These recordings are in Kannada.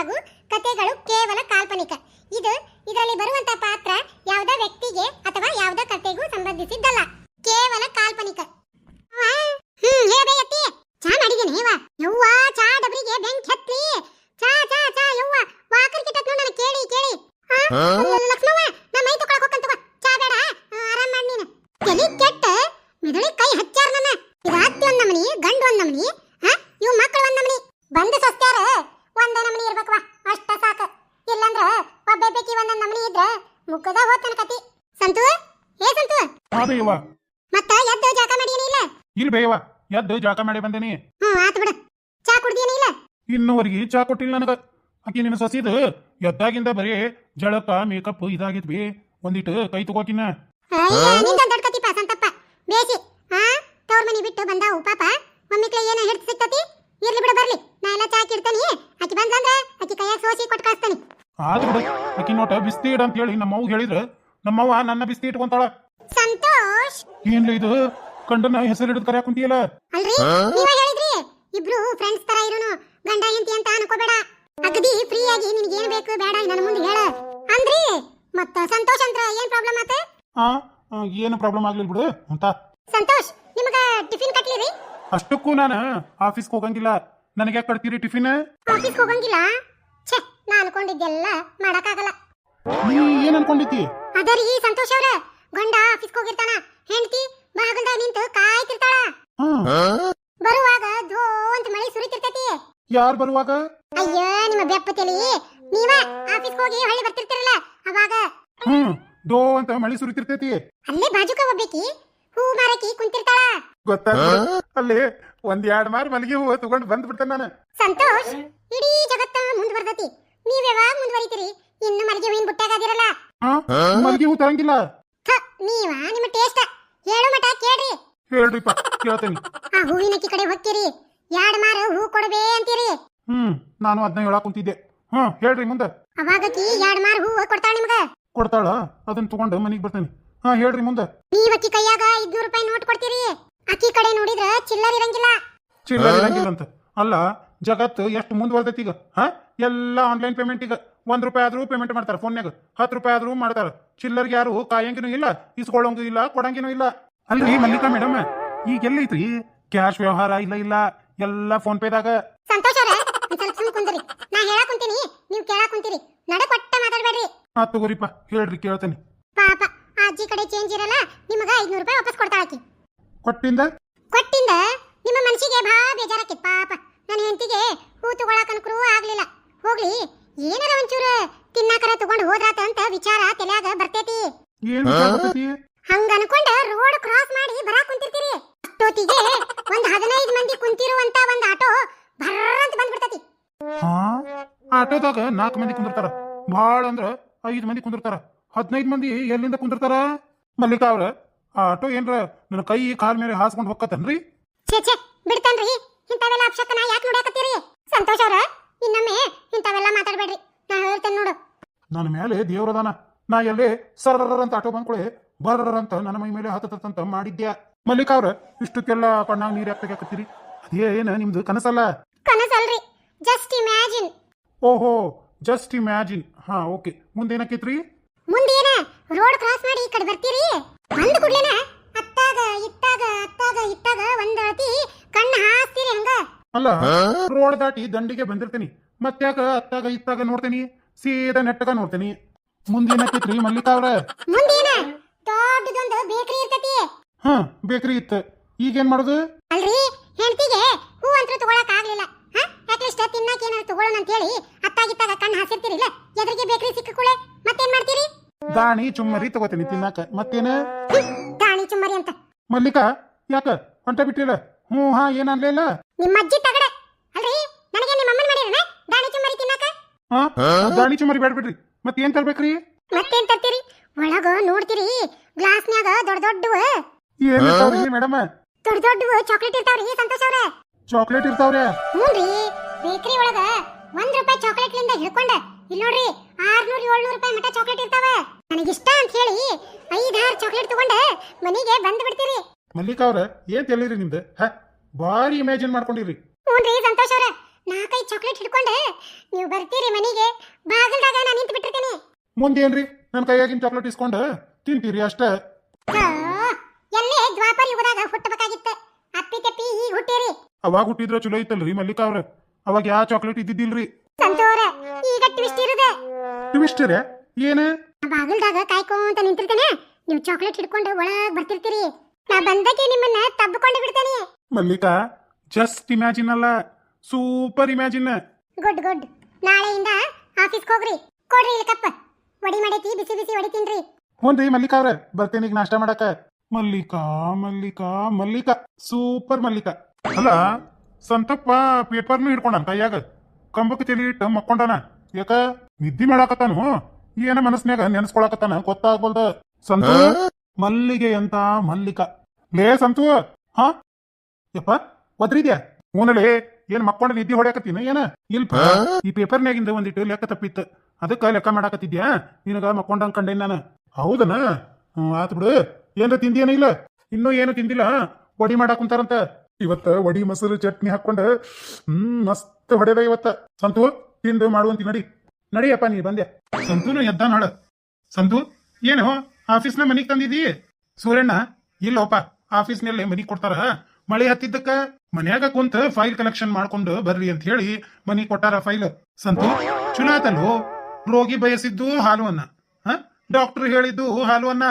ಹಾಗೂ ಕಥೆಗಳು ಕೇವಲ ಕಾಲ್ಪನಿಕ. ಇದು ಇದರಲ್ಲಿ ಬರುವಂತ ಪಾತ್ರ ಯಾವುದೇ ವ್ಯಕ್ತಿಗೆ ಅಥವಾ ಯಾವುದೇ ಕಥೆಗೂ ಸಂಬಂಧಿಸಿದ್ದಲ್ಲ. ಕೇವಲ ಕಾಲ್ಪನಿಕ. ಹ್ಮ್ ಅತ್ತಿ ಚಾ ಮಾಡಿದೀನಿ ಇವ ಯವ್ವ ಚಾ ಡಬ್ರಿಗೆ ಬೆಂಕಿ ಹತ್ತಿ. ಚಾ ಚಾ ಚಾ ಯವ್ವ. ವಾಕರ್ ಕಿಟ್ಟತ್ ನೋಡ್ ನನಗ್ ಕೇಳಿ ಕೇಳಿ? ಲಕ್ಷ್ಮವ್ವ ನಾ ಮೈ ತಗೊಳಕ್ ಹೋಗಂತ. ಚಾ ಬೇಡ. ಆರಾಮ ಮಾಡ್ ನೀನು. ತಲಿ ಕೆಟ್ಟ ಮಿದಳಿ ಕೈ ಹಚ್ಚಾರ ನನ್ನ. ಇದು ಒಂದ್ ನಮನಿ ಗಂಡು ಒಂದ್ ನಮನಿ ಇವ್ ಮಕ್ಕಳು ಒಂದ್ ನಮನಿ. ಬಂದು ಸೊಸ್ತ್ಯಾರ. ಒಂದ ನಮನಿ ಇರ್ಬೇಕವ ಅಷ್ಟ ಸಾಕ. ಇಲ್ಲಂದ್ರ ಒಬ್ಬೆಬೇಕಿ ಒಂದೊಂದ್ ನಮನಿ ಇದ್ರ ಮುಕ್ಕದ ಹೋತನ ಕತಿ. ಸಂತು? ಏ ಸಂತು? ಹಾ ಬೇಯವ್ವ. ಮತ್ತ ಎದ್ದು ಜಾಕ ಮಾಡಿ ಇಲ್ಲ? ಇಲ್ಲಿ ಬೇಯವ್ವ. ಎದ್ದು ಜಾಕ ಮಾಡಿ ಬಂದೇನಿ. ಹ್ಮ್ ಆತ್ ಬಿಡು. ಚಾ ಕುಡ್ದೀನಿ ಇಲ್ಲ? ಇನ್ನೂವರೆಗೆ ಚಾ ಕೊಟ್ಟಿಲ್ಲ ನನಗ. ಆಕಿ ನಿನ್ನ ಸಸಿದ ಎದ್ದಾಗಿಂದ ಬರೀ ಜಳಕ ಮೇಕಪ್ ಇದಾಗಿದ್ವಿ. ಒಂದಿಟ್ಟು ಕೈ ತಗೋಕಿನ ನಿಂದ ದೊಡ್ಡ ಸಂತಪ್ಪ. ಬೇಸಿ ಹಾ ತವ್ರ ಮನಿ ಬಿಟ್ಟು ಬಂದಾವು ಪಾಪ. ಕೈ ಏನ ಹಿಡ್ದು ಸಿಕ್ತತಿ ಇರ್ಲಿ ಬಿಡು ಬರ್ಲಿ. ನಾ ಎಲ್ಲ ಚಾಕ್ ಕಿಡ್ತಾನಿ. ಆಕಿ ಬಂದ್ಲಂದ್ರ ಆಕಿ ಕೈಯಾಗ ಸೋಸಿ ಕೊಟ್ಟು ಕಳಿಸ್ತಾನಿ. ಆದ್ ಬಿಡು. ಆಕಿ ನೋಟ ಬಿಸ್ತಿ ಇಡ ಅಂತ ಹೇಳಿ ನಮ್ಮವ್ ಹೇಳಿದ್ರೆ ನಮ್ಮವ್ವ ನನ್ನ ಬಿಸ್ತಿ ಇಟ್ಕೊಂತಾಳ. ಸಂತೋಷ್! ಏನ್ಲಿ ಇದು? ಕಂಡನ ಹೆಸರು ಹಿಡಿದು ಕರೆಯಕ್ ಕುಂತಿಯಲ್ಲ ಅಲ್ರಿ ನೀವ ಹೇಳಿದ್ರಿ. ಇಬ್ರು ಫ್ರೆಂಡ್ಸ್ ತರ ಇರೋನು. ಗಂಡ ಹೆಂಡತಿ ಅಂತ ಅನ್ಕೋಬೇಡ. ಅಗದಿ ಫ್ರೀ ಆಗಿ ನಿನಗೆ ಏನ್ ಬೇಕು ಬೇಡ ನನ್ನ ಮುಂದೆ ಹೇಳ. ಅಂದ್ರಿ? ಮತ್ತ ಸಂತೋಷ್ ಅಂತ ಏನ್ ಪ್ರಾಬ್ಲಮ್ ಆತ? ಆ ಆ, ಏನು ಪ್ರಾಬ್ಲಮ್ ಆಗ್ಲಿಲ್ಲ ಬಿಡು ಅಂತ. ಸಂತೋಷ್ ಅಷ್ಟಕ್ಕೂ ನಾನು ಆಫೀಸ್ಗೆ ಹೋಗಂಗಿಲ್ಲ. ನನಗೆ ಯಾಕೆ ಕಡ್ತೀರಿ ಟಿಫಿನ್? ಆಫೀಸ್ ಹೋಗಂಗಿಲ್ಲ? ಛೇ ನಾ ಅನ್ಕೊಂಡಿದ್ದೆಲ್ಲ ಮಾಡಕ್ಕಾಗಲ್ಲ. ನೀ ಏನ್ ಅನ್ಕೊಂಡಿದ್ದಿ? ಅದರಿ ಸಂತೋಷ್ ಅವ್ರ. ಗಂಡ ಆಫೀಸ್ಗೆ ಹೋಗಿರ್ತಾನ. ಹೆಂಡತಿ ಬಾಗಲ್ದಾಗ ನಿಂತು ಕಾಯ್ತಿರ್ತಾಳ. ಬರುವಾಗ ಧೋ ಅಂತ ಮಳಿ ಸುರಿತಿರ್ತೈತಿ. ಯಾರು ಬರುವಾಗ? ಅಯ್ಯೋ ನಿಮ್ಮ ಬೆಪ್ಪ ತಲಿ. ನೀವ ಆಫೀಸ್ ಹೋಗಿ ಹಳ್ಳಿ ಬರ್ತಿರ್ತಿರಲ್ಲ ಅವಾಗ. ಹ್ಮ್ ದೋ ಅಂತ ಮಳಿ ಸುರಿತಿರ್ತೈತಿ. ಅಲ್ಲೇ ಬಾಜುಕ ಒಬ್ಬೇಕಿ ಹೂ ಮಾರಕಿ ಕುಂತಿರ್ತಾಳ. ಗೊತ್ತಾಗ ಅಲ್ಲಿ ಒಂದ್ ಎರಡ್ ಮಾರು ಮಲ್ಲಿಗೆ ಹೂವು ತಗೊಂಡ್ ಬಂದ್ ಬಿಡ್ತೇನೆ ನಾನು. ಸಂತೋಷ್ ಇಡೀ ಜಗತ್ತ ಮುಂದುವರ್ದತಿ. ನೀವ್ ಯಾವಾಗ ಮುಂದುವರಿತೀರಿ? ಇನ್ನು ಮರಿಗೆ ಹೂವಿನ ಬುಟ್ಟಾಗದಿರಲ್ಲ. ಹಾ? ಮಲ್ಲಿಗೆ ಹೂ ತರಂಗಿಲ್ಲ. ನೀವ? ನಿಮ್ಮ ಟೇಸ್ಟ್ ಹೇಳು ಮಟ ಕೇಳ್ರಿ. ಹೇಳ್ರಿಪ್ಪ ಕೇಳ್ತೇನೆ. ಆ ಹೂವಿನಕ್ಕಿ ಕಡೆ ಹೋಗ್ತೀರಿ. ಎರಡ್ ಮಾರು ಹೂ ಕೊಡಬೇ ಅಂತೀರಿ. ಹ್ಮ್ ನಾನು ಅದನ್ನ ಹೇಳಕ್ ಕುಂತಿದ್ದೆ. ಹ್ಮ್ ಹೇಳ್ರಿ ಮುಂದೆ. ಅವಾಗಕಿ ಎರಡ್ ಮಾರು ಹೂ ಕೊಡ್ತಾಳ ನಿಮ್ಗ? ಕೊಡ್ತಾಳ ಅದನ್ನ ತಗೊಂಡು ಮನೆಗೆ ಬರ್ತೇನೆ. ಹಾ ಹೇಳ್ರಿ ಮುಂದೆ. ನೀವ್ ಅಕ್ಕಿ ಕೈಯಾಗ ಐದ್ನೂರು ರೂಪಾಯಿ ನೋಟ್ ಕೊಡ್ತೀರಿ. ಅಕ್ಕಿ ಕಡೆ ನೋಡಿದ್ರ ಚಿಲ್ಲರ್ ಇರಂಗಿಲ್ಲ. ಚಿಲ್ಲರ್ ಇರಂಗಿಲ್ಲ ಅಂತ ಅಲ್ಲ ಜಗತ್ತು ಎಷ್ಟು ಮುಂದುವರ್ದೈತಿ ಈಗ ಹಾ? ಎಲ್ಲ ಆನ್ಲೈನ್ ಪೇಮೆಂಟ್ ಈಗ ಒಂದ್ ರೂಪಾಯಿ ಆದ್ರೂ ಪೇಮೆಂಟ್ ಮಾಡ್ತಾರೆ ಫೋನ್ಯಾಗ ಹತ್ತು ರೂಪಾಯಿ ಆದ್ರೂ ಮಾಡ್ತಾರ. ಚಿಲ್ಲರ್ಗೆ ಯಾರು ಕಾಯಂಗಿನೂ ಇಲ್ಲ ಇಸ್ಕೊಳ್ಳೋಂಗೂ ಇಲ್ಲ ಕೊಡಂಗಿನೂ ಇಲ್ಲ. ಅಲ್ರಿ ಮಲ್ಲಿಕಾ ಮೇಡಮ್ ಈಗ ಎಲ್ಲೈತ್ರಿ? ಕ್ಯಾಶ್ ವ್ಯವಹಾರ ಇಲ್ಲ ಇಲ್ಲ ಎಲ್ಲ ಫೋನ್ ಪೇದಾಗ ಸಂತೋಷ ಅವ್ರ ಒಂದ್ ಸ್ವಲ್ಪ ಸುಮ್ ಕುಂದ್ರಿ. ನಾ ಕುಂತೀನಿ ನೀವ್ ಕೇಳಕ್ ಕುಂತೀರಿ. ನಡ ಕೊಟ್ಟ ಮಾತಾಡ್ಬೇಡ್ರಿ. ಆ ತಗೋರಿಪ್ಪ ಹೇಳ್ರಿ ಕೇಳ್ತೇನೆ. ಪಾಪ ಆ ಅಜ್ಜಿ ಕಡೆ ಚೇಂಜ್ ಇರಲ್ಲ ನಿಮಗ ಐದ್ನೂರು ರೂಪಾಯಿ ವಾಪಸ್ ಕೊಡ್ತಾಳ ಆಕಿ. ಕೊಟ್ಟಿಂದ? ಕೊಟ್ಟಿಂದ? ನಿಮ್ಮ ಮನಸ್ಸಿಗೆ ಬಹಳ ಬೇಜಾರಾಕಿತ್ ಪಾಪ. ನನ್ನ ಹೆಂಡತಿಗೆ ಹೂ ತಗೊಳಕ್ ಅನುಕೂಲ ಆಗ್ಲಿಲ್ಲ. ಹೋಗ್ಲಿ ಏನಾರ ಒಂಚೂರು ತಿನ್ನಾಕರ ತಗೊಂಡ್ ಹೋದ್ರಾತ ಅಂತ ವಿಚಾರ ತಲ್ಯಾಗ ಬರ್ತೇತಿ. ಏನ್ ವಿಚಾರ ಬರ್ತೈತಿ? ಹಂಗ ಅನ್ಕೊಂಡ ರೋಡ್ ಕ್ರಾಸ್ ಮಾಡಿ ಬರಾಕ್ ಕುಂತಿರ್ತೀರಿ. ಅಷ್ಟೊತ್ತಿಗೆ ಒಂದ್ ಹದಿನೈದು ಮಂದಿ ಕುಂತಿರುವಂತ ಒಂದ್ ಆಟೋ ಭರ್ರಂತ ಬಂದ್ಬಿಡ್ತತಿ. ಹಾ? ಆಟೋದಾಗ ನಾಲ್ಕು ಮಂದಿ ಕುಂದಿರ್ತಾರ. ಭಾಳ ಅಂದ್ರ ಐದು ಮಂದಿ ಕುಂದಿರ್ತಾರ. ಹದಿನೈದು ಮಂದಿ ಎಲ್ಲಿಂದ ಕುಂದಿರ್ತಾರ? ಮಲ್ಲಿಕಾ ಅವ್ರ ಆ ಆಟೋ ಏನ್ರ ನನ್ನ ಕೈ ಕಾಲ್ ಮೇಲೆ ಹಾಸ್ಕೊಂಡು ಹೋಗಕತ್ತನ್ರಿ? ಛೇ ಛೇ ಬಿಡ್ತಾನ್ರಿ. ಇಂಥವೆಲ್ಲ ಅಪ್ಶಕನ ಯಾಕೆ ನೋಡಕತ್ತೀರಿ ಸಂತೋಷ್ ಅವ್ರ ಇನ್ನೊಮ್ಮೆ ಇಂಥವೆಲ್ಲ ಮಾತಾಡ್ಬೇಡ್ರಿ. ನಾನು ಹೇಳ್ತೇನೆ ನೋಡು. ನನ್ನ ಮೇಲೆ ದೇವ್ರದಾನ ನಾ ಎಲ್ಲಿ ಸರ್ರರ್ ಅಂತ ಆಟೋ ಬಂದ್ಕೊಳೆ ಬರ್ರರ್ ಅಂತ ನನ್ನ ಮೈ ಮೇಲೆ ಹತ್ತತ್ತಂತ ಮಾಡಿದ್ಯಾ? ಮಲ್ಲಿಕಾ ಅವ್ರ ಇಷ್ಟಕ್ಕೆಲ್ಲ ಕಣ್ಣಾಗ ನೀರು ಯಾಕೆ ತೆಗಿಯಾಕತ್ತೀರಿ? ಅದೇ ಏನು ನಿಮ್ದು ಕನಸಲ್ಲ? ಕನಸಲ್ರಿ. Just imagine. ಓಹೋ ಜಸ್ಟ್ ಇಮ್ಯಾಜಿನ್. ಹಾ ಓಕೆ. ಮುಂದೇನಕ್ಕೈತ್ರಿ ಮುಂದೇನ? ರೋಡ್ ಕ್ರಾಸ್ ಮಾಡಿ ಈ ಕಡೆ ಬರ್ತೀರಿ? ಬಂದ ಕೂಡ್ಲೇನ? ಅತ್ತಾಗ ಇತ್ತಾಗ ಅತ್ತಾಗ ಇತ್ತಾಗ ಒಂದ್ ಅಳತಿ ಕಣ್ಣ ಹಾಸ್ತೀರಿ ಹಂಗ? ಅಲ್ಲ ರೋಡ್ ದಾಟಿ ದಂಡಿಗೆ ಬಂದಿರ್ತೀನಿ. ಮತ್ತ್ಯಾಕ ಅತ್ತಾಗ ಇತ್ತಾಗ ನೋಡ್ತೀನಿ? ಸೀದಾ ನೆಟ್ಟಗ ನೋಡ್ತೀನಿ. ಮುಂದೇನಕ್ಕೈತ್ರಿ ಮಲ್ಲಿಕಾ ಅವ್ರ. ಮುಂದೇನ? ದೊಡ್ಡದೊಂದು ಬೇಕರಿ ಇರ್ತತಿ. ಹಾ ಬೇಕರಿ ಇತ್ತು. ಈಗೇನ್ ಮಾಡೋದು? ಅಲ್ರಿ ಹೆಂಡತಿಗೆ ಹೂ ಅಂತ ತಗೊಳಕ್ ಆಗ್ಲಿಲ್ಲ. ಹಾ ಅಟ್ಲೀಸ್ಟ್ ತಿನ್ನಕ್ ಏನಾದ್ರು ತಗೊಳ್ಳೋಣ ಅಂತ ಹೇಳಿ ಅತ್ತಾಗಿತ್ತಾಗ ಕಣ್ಣು ಹಾಸಿರ್ತೀರಿಲ್ಲ ಎದುರಿಗೆ ಬೇಕರಿ ಸಿಕ್ಕ ಕೂಳೆ ಮತ್ತೇನ್ ಮಾಡ್ತೀರಿ? ದಾಣಿ ಚುಮ್ಮರಿ ತಗೋತೀನಿ ತಿನ್ನಾಕ. ಮತ್ತೇನ? ದಾಣಿ ಚುಮ್ಮರಿ ಅಂತ. ಮಲ್ಲಿಕ ಯಾಕ? ಹೊಂಟ ಬಿಟ್ಟಿಲ್ಲ. ಹ್ಞೂ ಹಾ ಏನ್ ಅನ್ಲಿಲ್ಲ ನಿಮ್ಮ ಅಜ್ಜಿ ತಗಡೆ. ಅಲ್ರಿ? ನನಗೆ ನಿಮ್ಮ ಅಮ್ಮನ್ ಮಾಡಿರನ ದಾಣಿ ಚುಮ್ಮರಿ ತಿನ್ನಾಕ? ಹಾ ದಾಣಿ ಚುಮ್ಮರಿ ಬೇಡ ಬಿಡ್ರಿ. ಮತ್ತೇನ್ ತರ್ಬೇಕ್ರಿ? ಮತ್ತೇನ್ ತರ್ತೀರಿ? ಒಳಗ ನೋಡ್ತೀರಿ ಗ್ಲಾಸ್ನ್ಯಾಗ ದೊಡ್ಡ ದೊಡ್ಡವ. ಏನ್ ಮೇಡಮ್? ದೊಡ್ಡ ದೊಡ್ಡವ ಚಾಕ್ಲೇಟ್ ಇರ್ತಾವ್ರಿ ಸಂತೋಷ್ ಅವ್ರೆ. ಚಾಕ್ಲೇಟ್ ಇರ್ತಾವ್ರೆ? ರೀ ಬೇಕರಿ ಒಳಗ ಒಂದ್ ರೂಪಾಯಿ ಚಾಕ್ಲೇಟ್ ಲಿಂದ ಹಿಡ್ಕೊಂಡ ಇಲ್ಲಿ ನೋಡ್ರಿ ಆರ್ನೂರು ಏಳ್ನೂರು ರೂಪಾಯಿ ಮಟ್ಟ ಚಾಕ್ಲೇಟ್ ಇರ್ತಾವ. ಇಷ್ಟ ಅಂತ ಹೇಳಿ ಐದಾರು ಚಾಕ್ಲೇಟ್ ತಗೊಂಡ. ಮನೆಗೆ ಬಂದು ಬಿಡ್ತೀರಿ. ಮಲ್ಲಿಕಾ ಅವ್ರ ಏನ್ ತಿಳಿರಿ ನಿಮ್ದು? ಹ ಭಾರಿ ಇಮ್ಯಾಜಿನ್ ಮಾಡ್ಕೊಂಡಿರಿ. ಹ್ಞೂನ್ರಿ ಸಂತೋಷ್ ಅವ್ರ. ನಾಲ್ಕೈದು ಚಾಕ್ಲೇಟ್ ಹಿಡ್ಕೊಂಡು. ನೀವು ಬರ್ತೀರಿ ಮನೆಗೆ. ಬಾಗಿಲ್ದಾಗ ನಾನು ನಿಂತು ಬಿಟ್ಟಿರ್ತೀನಿ. ಮುಂದೇನ್ರಿ? ನನ್ನ ಕೈಯಾಗಿನ ಚಾಕ್ಲೇಟ್ ಇಸ್ಕೊಂಡು? ತಿಂತೀರಿ ಅಷ್ಟೇ. ಆ, ಎಲ್ಲೇ ದ್ವಾಪರ ಯುಗದಾಗ ಹುಟ್ಟಬೇಕಾಗಿತ್ತು. ಅಪ್ಪಿ ತಪ್ಪಿ ಈಗ ಹುಟ್ಟಿರಿ. ಅವಾಗ ಹುಟ್ಟಿದ್ರ ಚಲೋ ಇತ್ತಲ್ರಿ ಮಲ್ಲಿಕಾ ಅವ್ರ. ಅವಾಗ ಯಾವ ಚಾಕ್ಲೇಟ್ ಇದ್ದಿದ್ದಿಲ್ರಿ? ಸಂತೋರ ಈಗ ಟ್ವಿಸ್ಟ್ ಏನು? ಬಾಗಲ್ದಾಗ ಕಾಯ್ಕೊಂತ ನಿಂತಿರ್ತೇನೆ. ನೀವು ಚಾಕ್ಲೇಟ್ ಹಿಡ್ಕೊಂಡು ಒಳಗ್ ಬರ್ತಿರ್ತೀರಿ. ನಾ ಬಂದಕ್ಕೆ ನಿಮ್ಮನ್ನ ತಬ್ಕೊಂಡು ಬಿಡ್ತೇನೆ. ಮಲ್ಲಿಕಾ ಜಸ್ಟ್ ಇಮ್ಯಾಜಿನ್ ಅಲ್ಲ. Super imagine good good. ನಾಳೆಯಿಂದ ಆಫೀಸ್ ಹೋಗ್ರಿ. ಕೊಡ್ರಿ ಇಲ್ಲಿ ಕಪ್ಪ ವಡಿ ಮಾಡೈತಿ ಬಿಸಿ ಬಿಸಿ ವಡಿ ತಿನ್ರಿ. ಹ್ಞೂನ್ರಿ ಮಲ್ಲಿಕಾ ಅವ್ರ. ಬರ್ತೇನೆ ಈಗ ನಾಷ್ಟ ಮಾಡಕ ಮಲ್ಲಿಕಾ ಮಲ್ಲಿಕಾ ಮಲ್ಲಿಕಾ. ಸೂಪರ್ ಮಲ್ಲಿಕಾ. ಅಲ್ಲ ಸಂತಪ್ಪ ಪೇಪರ್ನು ಹಿಡ್ಕೊಂಡಾನ ಕೈಯಾಗ? ಕಂಬಕ್ಕೆ ತೆಲಿ ಇಟ್ಟು ಮಕ್ಕೊಂಡಾನ? ಯಾಕ? ನಿದ್ದಿ ಮಾಡಾಕತ್ತಾನು? ಏನ ಮನಸ್ನ್ಯಾಗ ನೆನ್ಸ್ಕೊಳಕತ್ತಾನ? ಗೊತ್ತಾಗ್ಬಲ್ದ ಸಂತು ಮಲ್ಲಿಗೆ ಅಂತ ಮಲ್ಲಿಕ. ಲೇ ಸಂತು! ಹಾ? ಯಪ್ಪ ಒದ್ರಿದ್ಯಾ? ಹೂನಲೇ ಏನ್ ಮಕ್ಕೊಂಡ ನಿದ್ದಿ ಹೊಡ್ಯಾಕತ್ತೀನ? ಏನ? ಇಲ್ಪ ಈ ಪೇಪರ್ನ್ಯಾಗಿಂದ ಒಂದಿಟ್ಟು ಲೆಕ್ಕ ತಪ್ಪಿತ್ತು. ಅದಕ್ಕ ಲೆಕ್ಕ ಮಾಡಾಕತ್ತಿದ್ಯಾ? ನಿನಗ ಮಕ್ಕೊಂಡಂಗ್ ಕಂಡೇನ್ ನಾನು. ಹೌದನ? ಹ್ಮ್, ಆತ್ ಬಿಡು. ಏನ್ರ ತಿಂದಿಯೇನ ಇಲ್ಲ? ಇನ್ನೂ ಏನು ತಿಂದಿಲ್ಲ? ವಡಿ ಮಾಡಾಕ್ ಕುಂತಾರಂತ. ಇವತ್ತ ವಡಿ ಮೊಸರು ಚಟ್ನಿ ಹಾಕೊಂಡ ಹ್ಮ್ ಮಸ್ತ್ ಹೊಡೆದ ಇವತ್ತ. ಸಂತು ತಿಂದು ಮಾಡುವಂತಿ ನಡಿ. ನಡಿಯಪ್ಪ, ನೀ ಬಂದೆ. ಸಂತೂನು ಎದ್ದ ನಾಳ. ಸಂತು, ಏನು ಆಫೀಸ್ನ ಮನಿಗ್ ತಂದಿದ್ದೀ? ಸೂರ್ಯಣ್ಣ, ಇಲ್ಲೋಪ, ಆಫೀಸ್ನಲ್ಲಿ ಮನಿ ಕೊಡ್ತಾರ. ಮಳೆ ಹತ್ತಿದ್ದಕ್ಕ ಮನ್ಯಾಗ ಕುಂತ ಫೈಲ್ ಕಲೆಕ್ಷನ್ ಮಾಡ್ಕೊಂಡು ಬರ್ರಿ ಅಂತ ಹೇಳಿ ಮನಿ ಕೊಟ್ಟಾರ ಫೈಲ್. ಸಂತು ಚುನಾತನು ರೋಗಿ ಬಯಸಿದ್ದು ಹಾಲು ಹ? ಡಾಕ್ಟರ್ ಹೇಳಿದ್ದು ಹಾಲು ಅನ್ನ.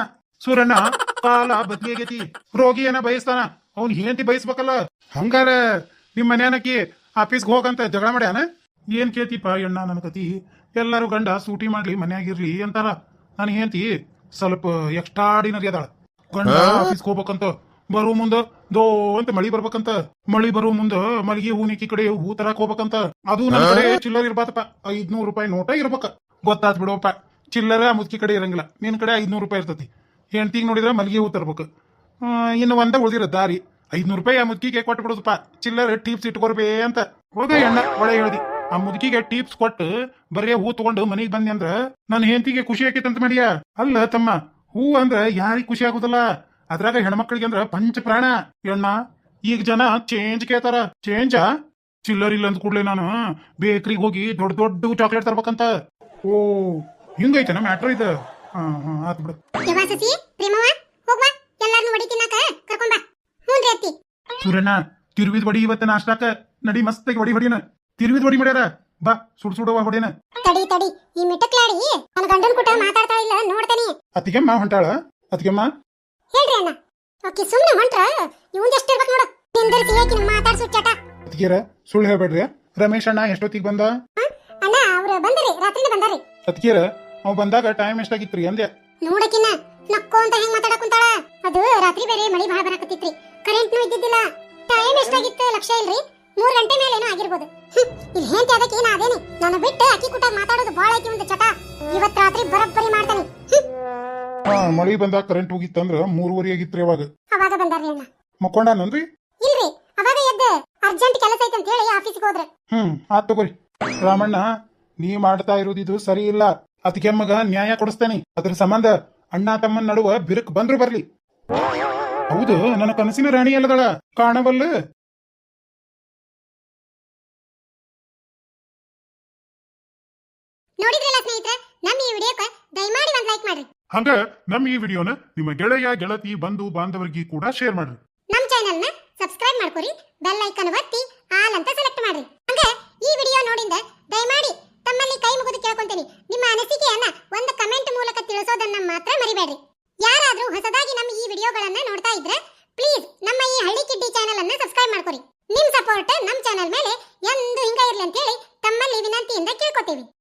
ಸೂರಣ್ಣ ಕಾಲ ಬದ್ಲಿಯಾಗೈತಿ ರೋಗಿ ಏನ ಬಯಸ್ತಾನ? ಅವ್ನ್ ಹೆಂಡತಿ ಬಯಸ್ಬೇಕಲ್ಲ. ಹಂಗಾರ ನಿಮ್ ಮನ್ಯಾನಕಿ ಆಫೀಸ್ಗೆ ಹೋಗಂತ ಜಗಳ ಮಾಡ್ಯಾನ? ಏನ್ ಕೇಳ್ತಿಪ್ಪ ಎಣ್ಣ ನನ್ನ ಕತಿ? ಎಲ್ಲರೂ ಗಂಡ ಸೂಟಿ ಮಾಡ್ಲಿ ಮನ್ಯಾಗಿರ್ಲಿ ಅಂತಾರ. ನಾನು ಹೇಳ್ತಿ ಸ್ವಲ್ಪ ಎಕ್ಸ್ಟ್ರಾಡಿನರಿ ಅದಾಳ. ಗಂಡ ಆಫೀಸ್ಗೆ ಹೋಗ್ಬೇಕಂತ ಬರೋ ಮುಂದ ದೋ ಅಂತ ಮಳಿ ಬರ್ಬೇಕಂತ. ಮಳಿ ಬರೋ ಮುಂದ ಮಳಿಗೆ ಹೂನಿಕಿ ಕಡೆ ಹೂ ತರಕ್ ಹೋಗ್ಬೇಕಂತ. ಅದು ನನ್ನ ಕಡೆ ಚಿಲ್ಲರ್ ಇರ್ಬಾತಪ್ಪ ಐದ್ನೂರು ರೂಪಾಯಿ ನೋಟ ಇರ್ಬೇಕ. ಗೊತ್ತಾತ್ ಬಿಡೋಪ್ಪ. ಚಿಲ್ಲರ ಮುದ್ಕಿ ಕಡೆ ಇರಂಗಿಲ್ಲ. ನಿನ್ ಕಡೆ ಐದ್ನೂರು ರೂಪಾಯಿ ಇರ್ತತಿ. ಹೆಂಡ್ತಿಗೆ ನೋಡಿದ್ರೆ ಮಲ್ಲಿಗೆ ಹೂ ತರ್ಬೇಕು. ಇನ್ನು ಒಂದ ಉಳಿದಿರ ದಾರಿ. ಐದ್ನೂರು ರೂಪಾಯಿ ಆ ಮುದ್ಕಿಗೆ ಕೊಟ್ಟು ಬಿಡುದಪ್ಪ ಚಿಲ್ಲರ್ ಟಿಪ್ಸ್ ಇಟ್ಕೊರ್ಬೇ ಅಂತ. ಹೋಗ ಎಣ್ಣ ಒಳ್ಳೆ ಹೇಳ್ದಿ. ಆ ಮುದುಕಿಗೆ ಟಿಪ್ಸ್ ಕೊಟ್ಟು ಬರೀ ಹೂ ತಗೊಂಡು ಮನೆಗೆ ಬಂದೆ ಅಂದ್ರ ನನ್ನ ಹೆಂಡತಿಗೆ ಖುಷಿ ಆಕೈತಂತ ಮಾಡಿಯ? ಅಲ್ಲ ತಮ್ಮ ಹೂ ಅಂದ್ರ ಯಾರಿಗ್ ಖುಷಿ ಆಗುದಿಲ್ಲ? ಅದ್ರಾಗ ಹೆಣ್ಮಕ್ಳಿಗೆ ಅಂದ್ರ ಪಂಚ ಪ್ರಾಣ ಎಣ್ಣ ಈಗ ಜನ ಚೇಂಜ್ ಕೇಳ್ತಾರ. ಚೇಂಜ್ ಚಿಲ್ಲರ್ ಇಲ್ಲ ಅಂತ ಕೂಡ್ಲೆ ನಾನು. ಬೇಕ್ರಿಗೆ ಹೋಗಿ ದೊಡ್ಡ ದೊಡ್ಡ ಚಾಕ್ಲೇಟ್ ತರ್ಬೇಕಂತ. ಓ ಹಿಂಗೈತೆ ಮ್ಯಾಟ್ರ್ ಇದು? ಹಾ ಹಾ ಆತ್ ಬಿಡು. ಸೂರ್ಯಣ್ಣ ತಿರುವಿದ ಹೊಡಿ ಇವತ್ತ ನಾಷ್ಟಾಕ. ನಡಿ ಮಸ್ತಾಗಿ ಹೊಡಿ ಹೊಡಿನ. ತಿರುವಿದ ಹೊಡಿ ಮಾಡ್ಯಾರ. ಬಾ ಸುಡ್ ಸುಡುವ ಹೊಡಿನ. ತಡಿ ತಡಿ ಈ ಮಿಟಕ್ಲಾಡಿ ನನ್ನ ಗಂಡನ ಕೂಟ ಮಾತಾಡ್ತಾ ಇಲ್ಲ ನೋಡ್ತಾನೆ. ಅತ್ತಿಗೆಮ್ಮ ಹೊಂಟಾಳ. ಅತ್ತಿಗೆಮ್ಮ. ಹೇಳ್ರಿ ಅಣ್ಣ. ಓಕೆ ಸುಮ್ಮನೆ ಹೊಂಟ್ರ ಇವನ್ ಎಷ್ಟು ಇರ್ಬೇಕು ನೋಡು. ನಿಂದರ್ಸಿ ನಮ್ಮ ಮಾತಾಡ್ಸು ಚಟ. ಅತ್ತಿಗೆರ ಸುಳ್ಳು ಹೇಳ್ಬೇಡ್ರಿ. ರಮೇಶ್ ಅಣ್ಣ ಎಷ್ಟೊತ್ತಿಗೆ ಬಂದ? ಅಣ್ಣ ಅವ್ರು ಬಂದ್ರಿ ರಾತ್ರಿ ಬಂದಾರಿ. ಅತ್ತಿಗೆರ ಅವ್ ಬಂದಾಗ ಟೈಮ್ ಎಷ್ಟಾಗಿತ್ರಿ ಅಂದೆ ನೋಡಕಿನ್ನ ನಕ್ಕೋ ಅಂತ ಹೆಂಗ್ ಮಾತಾಡಕ್ ಕುಂತಾಳ? ಅದು ರಾತ್ರಿ ಬೇರೆ ಮಳಿ ಬಹಳ ಕರೆಂಟ್ ಕರೆಂಟ್ನು ಇದ್ದಿದ್ದಿಲ್ಲ. ಟೈಮ್ ಎಷ್ಟಾಗಿತ್ತು ಲಕ್ಷ ಇಲ್ರಿ? ಮೂರ್ ಗಂಟೆ ಮೇಲೇನೋ ಆಗಿರ್ಬೋದು. ಹ್ಮ್, ಇಲ್ಲಿ ಹೇಳ್ತಿ ಅದಕ್ಕೆ ಏನ ಅದೇನಿ ನನ್ನ ಬಿಟ್ಟು ಅಕ್ಕಿ ಕೂಟಾಗ ಮಾತಾಡೋದು ಬಾಳ ಐತಿ ಒಂದು ಚಟ. ಇವತ್ ರಾತ್ರಿ ಬರಬ್ಬರಿ ಮಾಡ್ತಾನೆ. ಹಾ ಮಳಿ ಬಂದಾಗ ಕರೆಂಟ್ ಹೋಗಿತ್ತಂದ್ರ ಮೂರುವರೆ ಆಗಿತ್ರಿ ಅವಾಗ. ಅವಾಗ ಬಂದಾರ್ರಿ ಅಣ್ಣ. ಮಕ್ಕೊಂಡಾನನ್ರಿ? ಇಲ್ರಿ ಅವಾಗ ಎದ್ದು ಅರ್ಜೆಂಟ್ ಕೆಲಸ ಐತೆ ಅಂತ ಹೇಳಿ ಆಫೀಸ್ಗೆ ಹೋದ್ರೆ. ಹ್ಮ್ ಆತ್ ತಗೋರಿ. ರಾಮಣ್ಣ ನೀ ಮಾಡ್ತಾ ಇರೋದಿದು ಸರಿ ಇಲ್ಲ. ಅತ್ತಿಗೆಮ್ಮಗ ನ್ಯಾಯ ಕೊಡಿಸ್ತೇನೆ. ಅದ್ರ ಸಂಬಂಧ ಅಣ್ಣ ತಮ್ಮನ ನಡುವ ಬಿರುಕ್ ಬಂದ್ರು ಬರ್ಲಿ. ಹೌದು ನನ್ನ ಕನಸಿನ ರಾಣಿ ಅಲ್ಲದಳ. ಕಾಣಬಲ್ಲ. ನೋಡಿದ್ರಲ್ಲ ಸ್ನೇಹಿತರೆ ನಮ್ಮ ಈ ವಿಡಿಯೋಕ್ಕೆ ದಯಮಾಡಿ ಒಂದು ಲೈಕ್ ಮಾಡ್ರಿ. ಹಂಗ ನಮ್ಮ ಈ ವಿಡಿಯೋನ ನಿಮ್ಮ ಗೆಳೆಯ ಗೆಳತಿ ಬಂಧು ಬಾಂಧವರಿಗೆ ಕೂಡ ಶೇರ್ ಮಾಡ್ರಿ. ನಮ್ಮ ಚಾನೆಲ್ನ ಸಬ್ಸ್ಕ್ರೈಬ್ ಮಾಡ್ಕೊರಿ ಬೆಲ್ ಐಕಾನ್ ಒತ್ತಿ ಆಲ್ ಅಂತ ಸೆಲೆಕ್ಟ್ ಮಾಡ್ರಿ. ಹಂಗ ಈ ವಿಡಿಯೋ ನೋಡಿಂದ ದಯಮಾಡಿ ತಮ್ಮಲ್ಲಿ ಕೈ ಮುಗಿದು ಕೇಳ್ಕೊಂತೀನಿ. ನಿಮ್ಮ ಅನಿಸಿಕೆಯನ್ನ ಒಂದು ಕಮೆಂಟ್ ಮೂಲಕ ತಿಳಿಸೋದನ್ನ ಮಾತ್ರ ಮರಿಬೇಡ್ರಿ. ಯಾರಾದರೂ ಹೊಸದಾಗಿ ನಮ್ಮ ಈ ವಿಡಿಯೋಗಳನ್ನ ನೋಡ್ತಾ ಇದ್ರೆ ಪ್ಲೀಸ್ ನಮ್ಮ ಈ ಹಳ್ಳಿ ಕಿಡ್ಡಿ ಚಾನೆಲ್ ಅನ್ನ ಸಬ್ಸ್ಕ್ರೈಬ್ ಮಾಡ್ಕೊರಿ. ನಿಮ್ ಸಪೋರ್ಟ್ ನಮ್ಮ ಚಾನೆಲ್ ಮೇಲೆ ಎಂದು ಹಿಂಗ ಇರ್ಲಿ ಅಂತ ಹೇಳಿ ತಮ್ಮಲ್ಲಿ ವಿನಂತಿಯಿಂದ ಕೇಳ್ಕೊತೀವಿ.